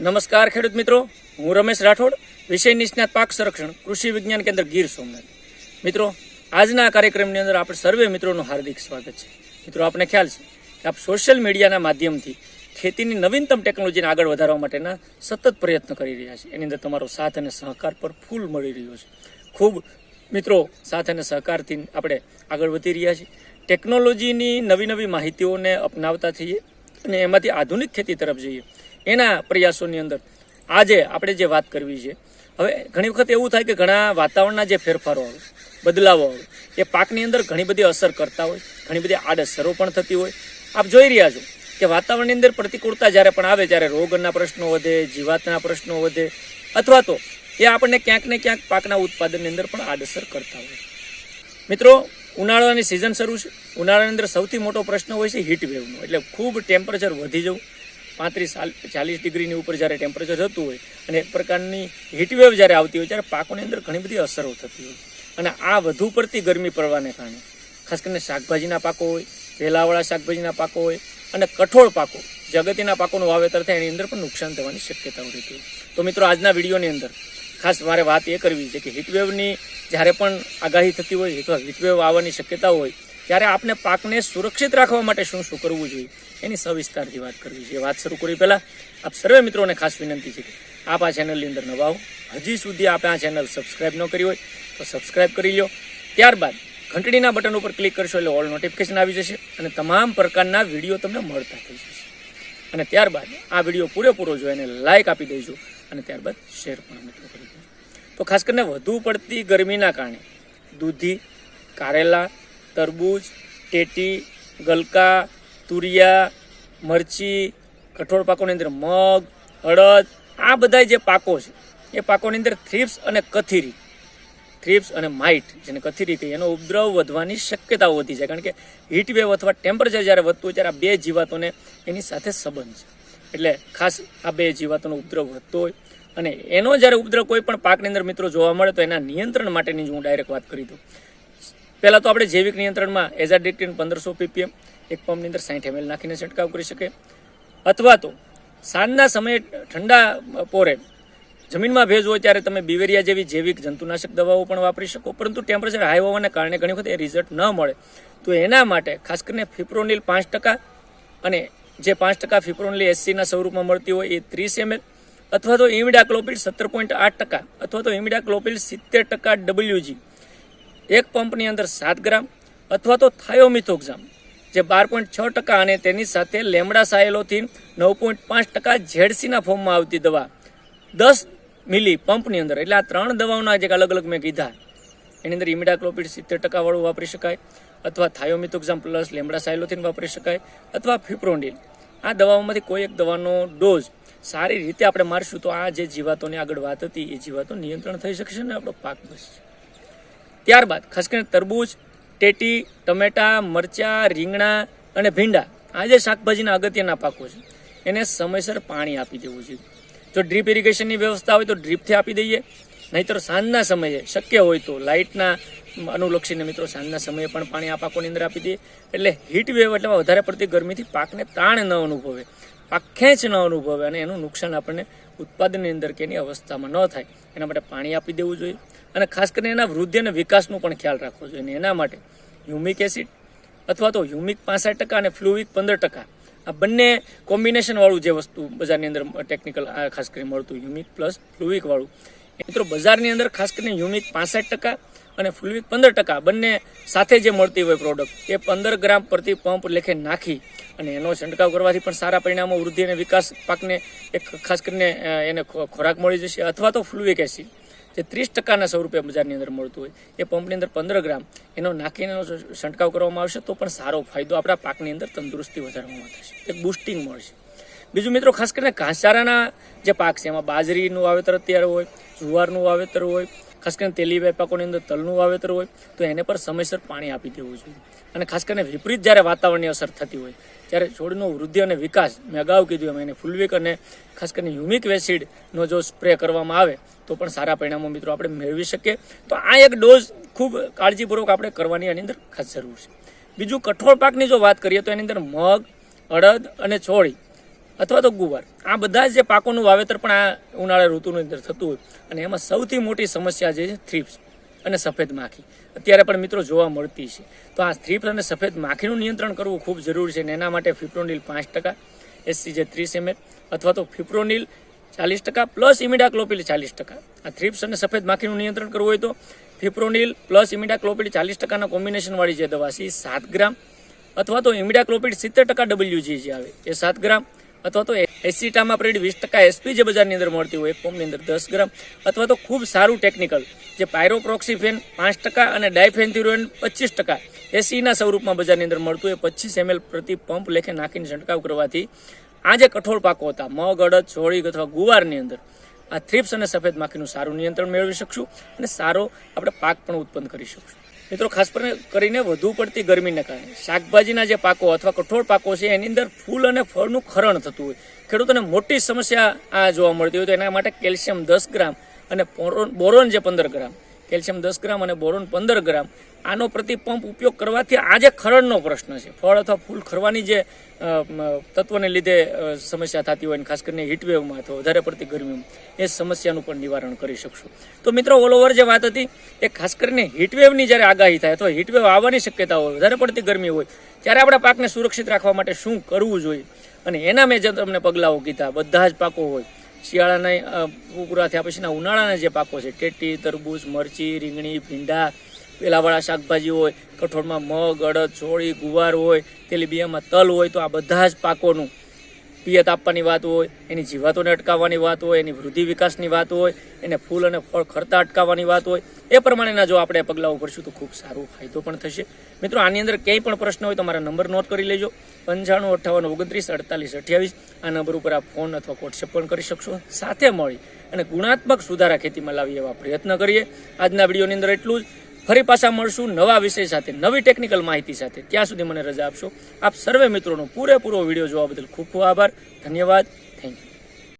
નમસ્કાર ખેડૂત મિત્રો. હું રમેશ રાઠોડ, વિષય નિષ્ણાત પાક સંરક્ષણ, કૃષિ વિજ્ઞાન કેન્દ્ર ગીર સોમનાથ. મિત્રો, આજના કાર્યક્રમની અંદર આપણે સર્વે મિત્રોનું હાર્દિક સ્વાગત છે. મિત્રો આપણે ખ્યાલ છે કે આપ સોશિયલ મીડિયાના માધ્યમથી ખેતીની નવીનતમ ટેકનોલોજીને આગળ વધારવા માટેના સતત પ્રયત્ન કરી રહ્યા છે. એની અંદર તમારો સાથ અને સહકાર પર ફૂલ મળી રહ્યો છે. ખૂબ મિત્રો, સાથ અને સહકારથી આપણે આગળ વધી રહ્યા છીએ. ટેકનોલોજીની નવી નવી માહિતીઓને અપનાવતા થઈએ અને એમાંથી આધુનિક ખેતી તરફ જઈએ. એના પ્રયાસોની અંદર. આજે આપણે જે વાત કરવી છે, હવે ઘણી વખત એવું થાય કે ઘણા વાતાવરણના જે ફેરફારો આવે, બદલાવો આવે, એ પાકની અંદર ઘણી બધી અસર કરતા હોય, ઘણી બધી આડઅસરો પણ થતી હોય. આપ જોઈ રહ્યા છો કે વાતાવરણની અંદર પ્રતિકૂળતા જ્યારે પણ આવે ત્યારે રોગના પ્રશ્નો વધે, જીવાતના પ્રશ્નો વધે, અથવા તો એ આપણને ક્યાંક ને ક્યાંક પાકના ઉત્પાદનની અંદર પણ આડઅસર કરતા હોય. મિત્રો, ઉનાળાની સિઝન શરૂ છે. ઉનાળાની અંદર સૌથી મોટો પ્રશ્ન હોય છે હીટ વેવનો એટલે ખૂબ ટેમ્પરેચર વધી જવું. પાંત્રીસ ચાલીસ ડિગ્રીની ઉપર જ્યારે ટેમ્પરેચર જતું હોય અને એક પ્રકારની હીટવેવ જ્યારે આવતી હોય ત્યારે પાકોની અંદર ઘણી બધી અસરો થતી હોય. અને આ વધુ પડતી ગરમી પડવાને કારણે, ખાસ કરીને શાકભાજીના પાકો હોય, વેલાવાળા શાકભાજીના પાકો હોય અને કઠોળ પાકો, જગતિના પાકોનું વાવેતર થાય એની અંદર પણ નુકસાન થવાની શક્યતાઓ રહેતી હોય. તો મિત્રો, આજના વિડીયોની અંદર ખાસ મારે વાત એ કરવી છે કે હીટવેવની જ્યારે પણ આગાહી થતી હોય અથવા હીટવેવ આવવાની શક્યતા હોય ત્યારે આપણે પાકને સુરક્ષિત રાખવા માટે શું શું કરવું જોઈએ? એની સવિસ્તારથી વાત કરવી છે. વાત શરૂ કરી પહેલાં આપ સર્વે મિત્રોને ખાસ વિનંતી છે કે આપ આ ચેનલની અંદર નવા હો. હજી સુધી આપે આ ચેનલ સબસ્ક્રાઈબ ન કરી હોય તો સબસ્ક્રાઈબ કરી લો ત્યારબાદ ઘંટડીના બટન ઉપર ક્લિક કરશો એટલે ઓલ નોટિફિકેશન આવી જશે અને તમામ પ્રકારના વીડિયો તમને મળતા થઈ જશે. અને ત્યારબાદ આ વીડિયો પૂરેપૂરો જોઈને લાઇક આપી દઈશું અને ત્યારબાદ શેર પણ મિત્રો કરી દેજો. તો ખાસ કરીને વધુ પડતી ગરમીના કારણે દૂધી, કારેલા તરબૂચ, ટેટી, ગલકા, તુરિયા, મરચી, કઠોળ પાકોની અંદર મગ, અડદ, આ બધા જે પાકો છે, એ પાકોની અંદર થ્રીપ્સ અને કથીરી. થ્રીપ્સ અને માઇટ જેને કથીરી કહીએ, એનો ઉપદ્રવ વધવાની શક્યતાઓ વધી જાય. કારણ કે હીટવેવ અથવા ટેમ્પરેચર જ્યારે વધતું હોય, ત્યારે આ બે જીવાતોને એની સાથે સંબંધ છે. એટલે ખાસ આ બે જીવાતોનો ઉપદ્રવ વધતો હોય. અને એનો જ્યારે ઉપદ્રવ કોઈ પણ પાકની અંદર મિત્રો જોવા મળે, તો એના નિયંત્રણ માટેની જ હું ડાયરેક્ટ વાત કરી દઉં. પહેલાં તો આપણે જૈવિક નિયંત્રણમાં એઝાડિક્ટિન પંદરસો પીપીએમ, એક પંપની અંદર સાઠ એમએલ નાખીને છંટકાવ કરી શકે. અથવા તો સાંજના સમયે ઠંડા પોરે જમીનમાં ભેજ હોય ત્યારે તમે બિવેરિયા જેવી જૈવિક જંતુનાશક દવાઓ પણ વાપરી શકો. પરંતુ ટેમ્પરેચર હાઈ હોવાને કારણે ઘણી વખત એ રિઝલ્ટ ન મળે. તો એના માટે ખાસ કરીને ફિપ્રોનિલ પાંચ ટકા અને જે પાંચ ટકા ફિપ્રોનિલ એસસીના સ્વરૂપમાં મળતી હોય એ ત્રીસ એમએલ અથવા તો ઇમિડાક્લોપિલ સત્તર પોઈન્ટ આઠ ટકા અથવા તો ઇમિડાક્લોપિલ સિત્તેર ટકા ડબલ્યુજી એક પંપની અંદર સાત ગ્રામ અથવા તો થાયોમિથોક્ઝામ, જે બાર પોઈન્ટ છ ટકા અને તેની સાથે લેમડા સાયલોથી નવ પોઈન્ટ પાંચ ટકા ઝેડસીના ફોર્મમાં આવતી દવા દસ મિલી પંપની અંદર. એટલે આ ત્રણ દવાઓના જે અલગ અલગ મેં કીધા, એની અંદર ઇમિડાક્લોપિડ સિત્તેર ટકાવાળું વાપરી શકાય અથવા થાયોમિથોક્ઝામ પ્લસ લેમડા સાયલોથીન વાપરી શકાય અથવા ફિપ્રોન્ડિલ આ દવાઓમાંથી કોઈ એક દવાનો ડોઝ સારી રીતે આપણે મારશું તો આ જે જીવાતોની આગળ વાત હતી, એ જીવાતો નિયંત્રણ થઈ શકશે ને આપણો પાક બચશે. ત્યારબાદ ખાસ કરીને તરબૂચ, ટેટી, ટમેટા, મરચાં, રીંગણા અને ભીંડા. આ જે શાકભાજીના અગત્યના પાકો છે. એને સમયસર પાણી આપી દેવું જોઈએ. જો ડ્રીપ ઇરિગેશનની વ્યવસ્થા હોય તો ડ્રીપથી આપી દઈએ. નહીતર સાંજના સમયે શક્ય હોય તો લાઇટના અનુલક્ષીને મિત્રો સાંજના સમયે પણ પાણી આ પાકોની અંદર આપી દઈએ. એટલે હીટ વેવ એટલે વધારે પડતી ગરમીથી પાકને તાણ ન અનુભવે. પાક ખેંચ ન અનુભવે અને એનું નુકસાન આપણને ઉત્પાદનની અંદર કે એની અવસ્થામાં ન થાય. એના માટે પાણી આપી દેવું જોઈએ. અને ખાસ કરીને એના વૃદ્ધિ અને વિકાસનું પણ ખ્યાલ રાખવો જોઈએ એના માટે હ્યુમિક એસિડ અથવા તો હ્યુમિક પાસઠ ટકા અને ફ્લુવિક પંદર ટકા, આ બંને કોમ્બિનેશનવાળું જે વસ્તુ બજારની અંદર ટેકનિકલ ખાસ કરીને મળતું હ્યુમિક પ્લસ ફ્લુવિકવાળું એ મિત્રો બજારની અંદર ખાસ કરીને હ્યુમિક પાસઠ ટકા અને ફ્લુવિક પંદર ટકા બંને સાથે જે મળતી હોય પ્રોડક્ટ એ પંદર ગ્રામ પ્રતિ પંપ લેખે નાખી અને એનો છંટકાવ કરવાથી પણ સારા પરિણામો, વૃદ્ધિ અને વિકાસ પાકને એક ખાસ કરીને એને ખોરાક મળી જશે અથવા તો ફ્લુવિક એસિડ. જે ત્રીસ ટકાના સ્વરૂપે બજારની અંદર મળતું હોય, એ પંપની અંદર પંદર ગ્રામ, એનો નાખીને છંટકાવ કરવામાં આવશે, તો પણ સારો ફાયદો આપણા પાકની અંદર તંદુરસ્તી વધારવામાં થશે એક બુસ્ટિંગ મળશે. બીજું મિત્રો, ખાસ કરીને ઘાસચારાના જે પાક છે, એમાં બાજરીનું વાવેતર અત્યારે હોય, જુવારનું વાવેતર હોય, ખાસ કરીને તેલીવાય પાકોની અંદર તલનું વાવેતર હોય, તો એને પર સમયસર પાણી આપી દેવું જોઈએ. અને ખાસ કરીને વિપરીત જ્યારે વાતાવરણની અસર થતી હોય ત્યારે છોડનો વૃદ્ધિ અને વિકાસ મેં અગાઉ કીધું એમ. એને ફૂલવિક અને ખાસ કરીને હ્યુમિક એસિડનો જો સ્પ્રે કરવામાં આવે, તો પણ સારા પરિણામો મિત્રો આપણે મેળવી શકીએ. તો આ એક ડોઝ ખૂબ કાળજીપૂર્વક આપણે કરવાની આની અંદર ખાસ જરૂર છે. બીજું કઠોળ પાકની જો વાત કરીએ, તો એની અંદર મગ, અડદ અને છોડી અથવા તો ગુવાર, આ બધા જે પાકોનું વાવેતર પણ આ ઉનાળા ઋતુની અંદર થતું હોય અને એમાં સૌથી મોટી સમસ્યા જે છે, થ્રીપ્સ. અને સફેદ માખી. અત્યારે પણ મિત્રો જોવા મળતી છે. તો આ થ્રીપ્સ અને સફેદ માખીનું નિયંત્રણ કરવું ખૂબ જરૂરી છે અને એના માટે ફિપ્રોનિલ પાંચ ટકા, એસસીજે ત્રીસ એમએલ અથવા તો ફિપ્રોનિલ ચાલીસ ટકા પ્લસ ઇમિડાક્લોપિલ ચાલીસ ટકા. આ થ્રીપ્સ અને સફેદ માખીનું નિયંત્રણ કરવું હોય તો ફિપ્રોનિલ પ્લસ ઇમિડાક્લોપિલ ચાલીસ ટકાના કોમ્બિનેશનવાળી જે દવા છે એ સાત ગ્રામ અથવા તો ઇમિડાક્લોપિડ સિત્તેર ટકા ડબલ્યુજી જે આવે, એ સાત ગ્રામ અથવા તો એસી ટામાપ્રિડ વીસ ટકા એસપી જે બજારની અંદર મળતી હોય એક ફોર્મની અંદર દસ ગ્રામ, અથવા તો ખૂબ સારું ટેકનિકલ જે પાયરોપ્રોક્સીફેન પાંચ ટકા અને ડાયફેન્થ્યુરોન પચીસ ટકા એસીના સ્વરૂપમાં બજારની અંદર મળતું હોય, પચીસ એમએલ પ્રતિ પંપ લેખે નાખીને છંટકાવ કરવાથી આ જે કઠોળ પાકો હતા, મગ, અડદ છોડી અથવા ગુવારની અંદર, આ થ્રિપ્સ અને સફેદ માખીનું સારું નિયંત્રણ મેળવી શકશું અને સારો આપણે પાક પણ ઉત્પન્ન કરી શકશું. મિત્રો, ખાસ કરીને- વધુ પડતી ગરમીને કારણે. શાકભાજીના જે પાકો અથવા કઠોળ પાકો છે, એની અંદર ફૂલ અને ફળનું ખરણ થતું હોય. ખેડૂતોને મોટી સમસ્યા આ જોવા મળતી હોય તો એના માટે કેલ્શિયમ દસ ગ્રામ અને બોરોન જે પંદર ગ્રામ. કેલ્શિયમ દસ ગ્રામ અને બોરોન પંદર ગ્રામ આનો પ્રતિ પંપ ઉપયોગ કરવાથી આજે ખરડનો પ્રશ્ન છે. ફળ અથવા ફૂલ ખરવાની જે તત્વને લીધે સમસ્યા થતી હોય ખાસ કરીને હીટવેવમાં અથવા વધારે પડતી ગરમીમાં, એ સમસ્યાનું પણ નિવારણ કરી શકશું. તો મિત્રો ઓલ ઓવર જે વાત હતી, એ ખાસ કરીને હીટવેવની જ્યારે આગાહી થાય અથવા હીટવેવ આવવાની શક્યતા હોય, વધારે પડતી ગરમી હોય, ત્યારે આપણે પાકને સુરક્ષિત રાખવા માટે શું કરવું જોઈએ? અને એના મેં જે તમને પગલાઓ કીધા, બધા જ પાકો હોય. શિયાળાના પૂરા થયા પછીના ઉનાળાના જે પાકો છે, ટેટી, તરબૂચ, મરચી, રીંગણી, ભીંડા પેલાવાળા શાકભાજી હોય, કઠોળમાં મગ, અડદ ચોળી ગુવાર હોય, તેલીબિયામાં તલ હોય, તો આ બધા જ પાકોનું પિયત આપવાની વાત હોય, એની જીવાતોને અટકાવવાની વાત હોય, એની વૃદ્ધિ વિકાસની વાત હોય, એને ફૂલ અને ફળ ખરતા અટકાવવાની વાત હોય, એ પ્રમાણેના જો આપણે પગલાઓ ભરશું તો ખૂબ સારો ફાયદો પણ થશે. મિત્રો, આની અંદર ક્યાંય પણ પ્રશ્ન હોય તો મારા નંબર નોટ કરી લેજો. પંચાણું, અઠ્ઠાવન, ઓગણત્રીસ, અડતાલીસ, અઠ્યાવીસ. આ નંબર ઉપર આપ ફોન અથવા વોટ્સએપ પણ કરી શકશો. સાથે મળી અને ગુણાત્મક સુધારા ખેતીમાં લાવી એવા પ્રયત્ન કરીએ. આજના વિડીયોની અંદર એટલું જ. ફરી પાછા મળશું નવા વિષય સાથે, નવી ટેકનિકલ માહિતી સાથે. ત્યાં સુધી મને રજા આપશો. આપ સર્વે મિત્રોનો પૂરેપૂરો વીડિયો જોવા બદલ ખૂબ ખૂબ આભાર. ધન્યવાદ. Thank you